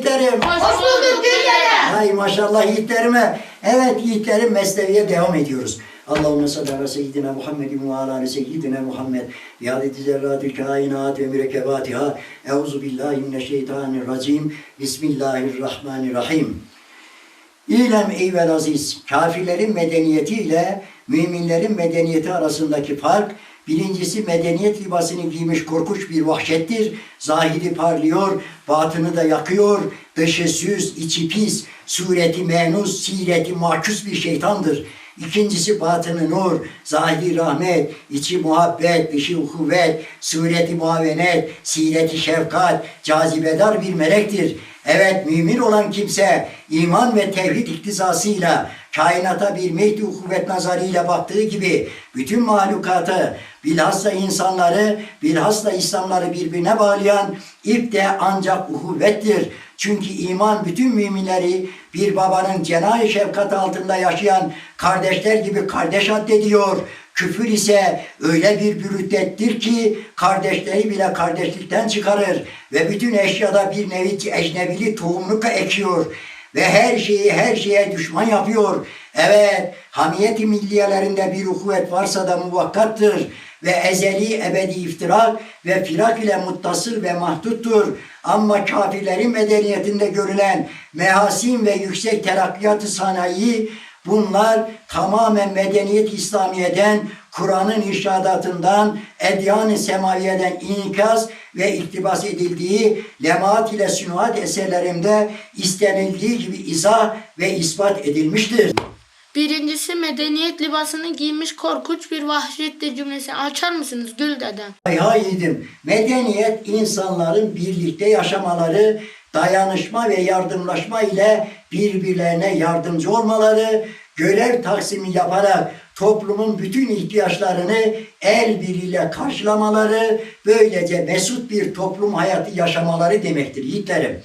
yiğitlerim. Hoş bulduk Gül dede. Hay maşallah yiğitlerime. Evet yiğitlerim mesleğe devam ediyoruz. Allahümme salli ala seyyidina Muhammedin ve ala ali seyyidina Muhammed. Bi adeti zerratil kainat ve mürekkebatiha. Euzu billahi mineşşeytanirracim. Bismillahirrahmanirrahim. İlem eyvel aziz, kafirlerin medeniyeti ile müminlerin medeniyeti arasındaki fark, birincisi medeniyet libasını giymiş korkunç bir vahşettir. Zahiri parlıyor, batını da yakıyor, dışı süz, içi pis, sureti menus, sireti mahkus bir şeytandır. İkincisi batını nur, zahiri rahmet, içi muhabbet, dışı uhuvvet, sureti muavenet, sireti şefkat, cazibedar bir melektir. Evet mümin olan kimse iman ve tevhid iktizasıyla kainata bir mehdi kuvvet nazarıyla baktığı gibi bütün mahlukatı bilhassa insanları bilhassa İslamları birbirine bağlayan ip de ancak uhuvvettir. Çünkü iman bütün müminleri bir babanın cenah-ı şefkat altında yaşayan kardeşler gibi kardeş addediyor. Küfür ise öyle bir bürüddettir ki kardeşleri bile kardeşlikten çıkarır ve bütün eşyada bir nevi ecnebili tohumluk ekiyor ve her şeyi her şeye düşman yapıyor. Evet, hamiyeti milliyelerinde bir ukuvvet varsa da muvakkattır ve ezeli ebedi iftirak ve firak ile muttasıl ve mahduttur. Ama kafirlerin medeniyetinde görülen mehasin ve yüksek terakkiyatı sanayi Bunlar tamamen medeniyet İslamiye'den, Kur'an'ın irşadatından, edyan-ı semaviyeden inikaz ve iktibas edildiği lemaat ile sünuat eserlerimde istenildiği gibi izah ve ispat edilmiştir. Birincisi medeniyet libasını giymiş korkunç bir vahşetli cümlesini açar mısınız Gül dedem? Hay yiğidim. Medeniyet insanların birlikte yaşamaları, dayanışma ve yardımlaşma ile birbirlerine yardımcı olmaları, görev taksimi yaparak toplumun bütün ihtiyaçlarını el biriyle karşılamaları, böylece mesut bir toplum hayatı yaşamaları demektir yiğitlerim.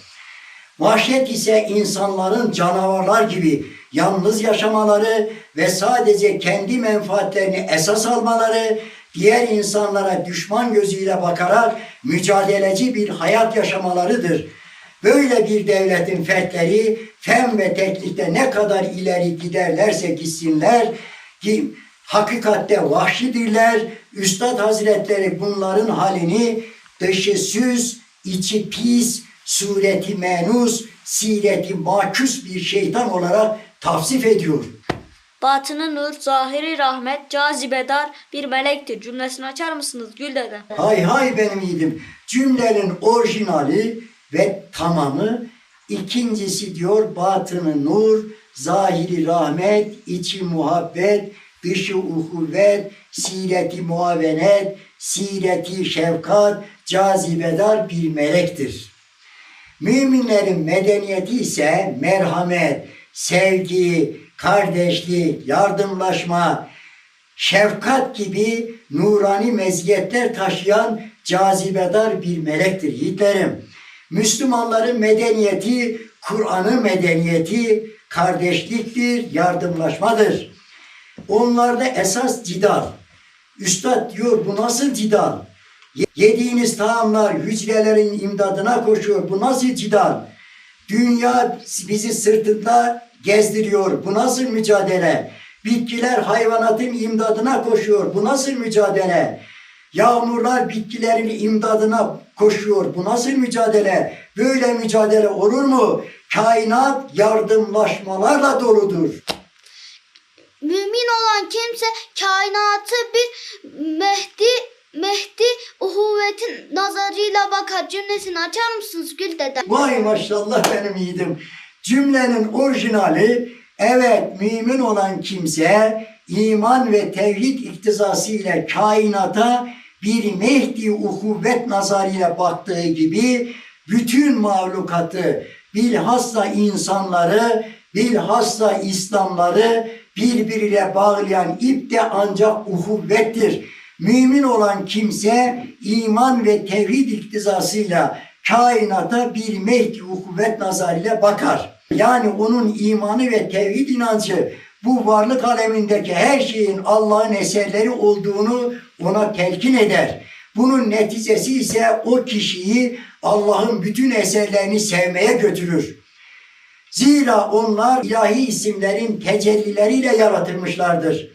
Vahşet ise insanların canavarlar gibi yalnız yaşamaları ve sadece kendi menfaatlerini esas almaları, diğer insanlara düşman gözüyle bakarak mücadeleci bir hayat yaşamalarıdır. Böyle bir devletin fertleri fen ve teknikte ne kadar ileri giderlerse gitsinler ki hakikatte vahşidirler. Üstad Hazretleri bunların halini dışı süz, içi pis, sureti menus, sireti maküs bir şeytan olarak tavsif ediyor. Batını nur, zahiri rahmet, cazibedar bir melektir. Cümlesini açar mısınız Gül dede? Hay hay benim yiğidim. Cümlenin orijinali ve tamamı ikincisi diyor batını nur, zahiri rahmet, içi muhabbet, dışı uhuvvet, sireti muavenet, sireti şefkat, cazibedar bir melektir. Müminlerin medeniyeti ise merhamet, sevgi, kardeşlik, yardımlaşma, şefkat gibi nurani meziyetler taşıyan cazibedar bir melektir yiğitlerim. Müslümanların medeniyeti, Kur'an'ın medeniyeti kardeşliktir, yardımlaşmadır. Onlarda esas cidal. Üstad diyor bu nasıl cidal? Yediğiniz taamlar hücrelerin imdadına koşuyor. Bu nasıl cidal? Dünya bizi sırtında gezdiriyor. Bu nasıl mücadele? Bitkiler hayvanatın imdadına koşuyor. Bu nasıl mücadele? Yağmurlar bitkilerin imdadına koşuyor. Bu nasıl mücadele? Böyle mücadele olur mu? Kainat yardımlaşmalarla doludur. Mümin olan kimse kainatı bir Mehdi Mehdi uhuvvetin nazarıyla bakar cümlesini açar mısınız Gül dede? Vay maşallah benim yiğidim. Cümlenin orijinali evet mümin olan kimse iman ve tevhid iktizası ile kainata bir Mehdi uhuvvet nazarıyla baktığı gibi bütün mahlukatı bilhassa insanları bilhassa İslamları birbiriyle bağlayan ip de ancak uhuvvettir. Mümin olan kimse iman ve tevhid iktizasıyla kainata bir mehdi kuvvet nazarıyla bakar. Yani onun imanı ve tevhid inancı bu varlık alemindeki her şeyin Allah'ın eserleri olduğunu ona telkin eder. Bunun neticesi ise o kişiyi Allah'ın bütün eserlerini sevmeye götürür. Zira onlar ilahi isimlerin tecellileriyle yaratılmışlardır.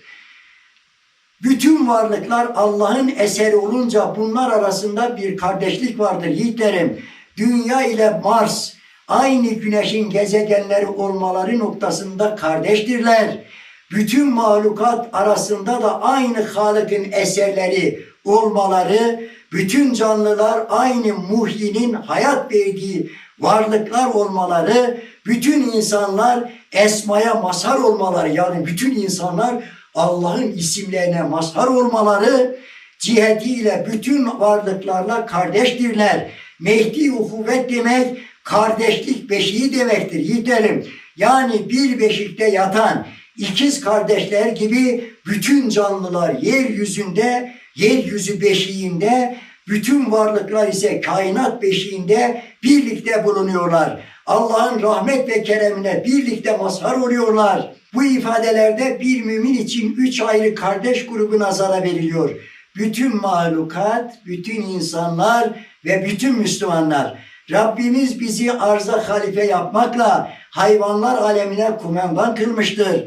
Varlıklar Allah'ın eseri olunca bunlar arasında bir kardeşlik vardır yiğitlerim. Dünya ile Mars aynı güneşin gezegenleri olmaları noktasında kardeştirler. Bütün mahlukat arasında da aynı Halık'ın eserleri olmaları, bütün canlılar aynı muhyinin hayat verdiği varlıklar olmaları, bütün insanlar esmaya mazhar olmaları yani bütün insanlar Allah'ın isimlerine mazhar olmaları cihetiyle bütün varlıklarla kardeştirler. Mehdi uhuvvet demek kardeşlik beşiği demektir yiğitlerim. Yani bir beşikte yatan ikiz kardeşler gibi bütün canlılar yeryüzünde, yeryüzü beşiğinde, bütün varlıklar ise kainat beşiğinde birlikte bulunuyorlar. Allah'ın rahmet ve keremine birlikte mazhar oluyorlar. Bu ifadelerde bir mümin için üç ayrı kardeş grubu nazara veriliyor. Bütün mahlukat, bütün insanlar ve bütün Müslümanlar. Rabbimiz bizi arza halife yapmakla hayvanlar alemine kumandan kılmıştır.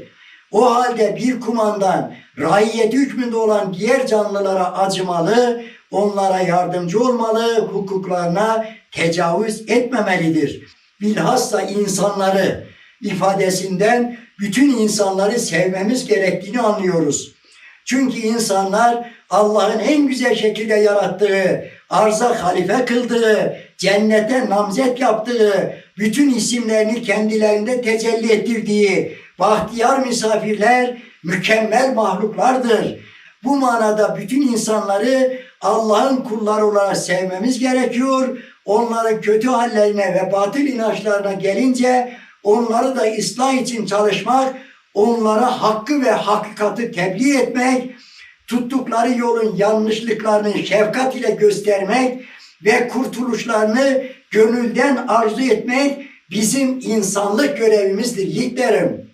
O halde bir kumandan raiyeti hükmünde olan diğer canlılara acımalı, onlara yardımcı olmalı, hukuklarına tecavüz etmemelidir. Bilhassa insanları ifadesinden bütün insanları sevmemiz gerektiğini anlıyoruz. Çünkü insanlar Allah'ın en güzel şekilde yarattığı, arza halife kıldığı, cennete namzet yaptığı, bütün isimlerini kendilerinde tecelli ettirdiği bahtiyar misafirler, mükemmel mahluklardır. Bu manada bütün insanları Allah'ın kulları olarak sevmemiz gerekiyor. Onların kötü hallerine ve batıl inançlarına gelince onları da ıslah için çalışmak, onlara hakkı ve hakikati tebliğ etmek, tuttukları yolun yanlışlıklarını şefkat ile göstermek ve kurtuluşlarını gönülden arzu etmek bizim insanlık görevimizdir yiğitlerim.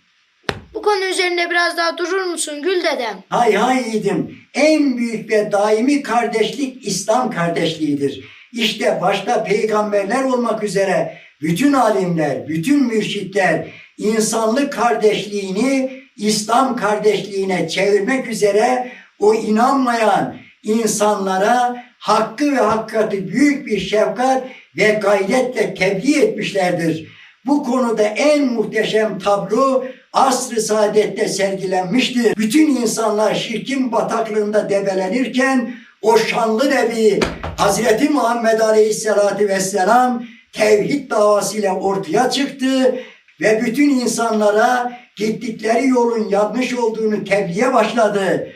Bu konu üzerinde biraz daha durur musun Gül dedem? Hay hay yiğidim. En büyük ve daimi kardeşlik İslam kardeşliğidir. İşte başta peygamberler olmak üzere bütün alimler, bütün mürşitler insanlık kardeşliğini İslam kardeşliğine çevirmek üzere o inanmayan insanlara hakkı ve hakikati büyük bir şefkat ve gayretle tebliğ etmişlerdir. Bu konuda en muhteşem tablo asr-ı saadette sergilenmiştir. Bütün insanlar şirkin bataklığında debelenirken o şanlı Nebi Hazreti Muhammed Aleyhisselatü Vesselam tevhid davasıyla ortaya çıktı ve bütün insanlara gittikleri yolun yanlış olduğunu tebliğe başladı.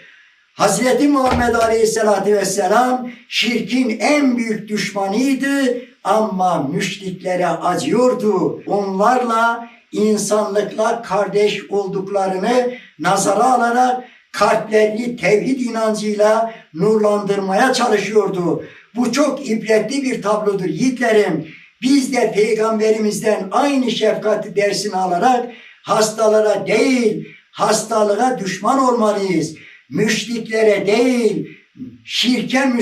Hazreti Muhammed Aleyhisselatü Vesselam şirkin en büyük düşmanıydı ama müşriklere acıyordu. Onlarla insanlıkla kardeş olduklarını nazara alarak kalplerini tevhid inancıyla nurlandırmaya çalışıyordu. Bu çok ibretli bir tablodur yiğitlerim. Biz de peygamberimizden aynı şefkati dersini alarak hastalara değil hastalığa düşman olmalıyız. Müşriklere değil şirke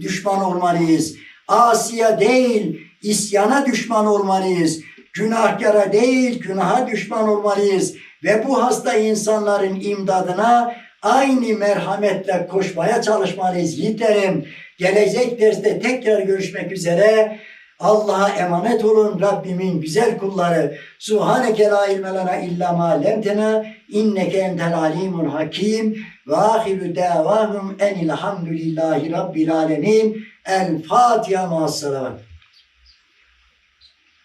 düşman olmalıyız. Asiya değil isyana düşman olmalıyız. Günahkara değil günaha düşman olmalıyız. Ve bu hasta insanların imdadına aynı merhametle koşmaya çalışmalıyız yiğitlerim. Gelecek derste tekrar görüşmek üzere. Allah'a emanet olun Rabbimin güzel kulları. Subhaneke la ilme lena illa ma lemtena inneke entel alimul hakim ve ahiru davahum enilhamdülillahi rabbil alemin. El Fatiha ma'as salavat.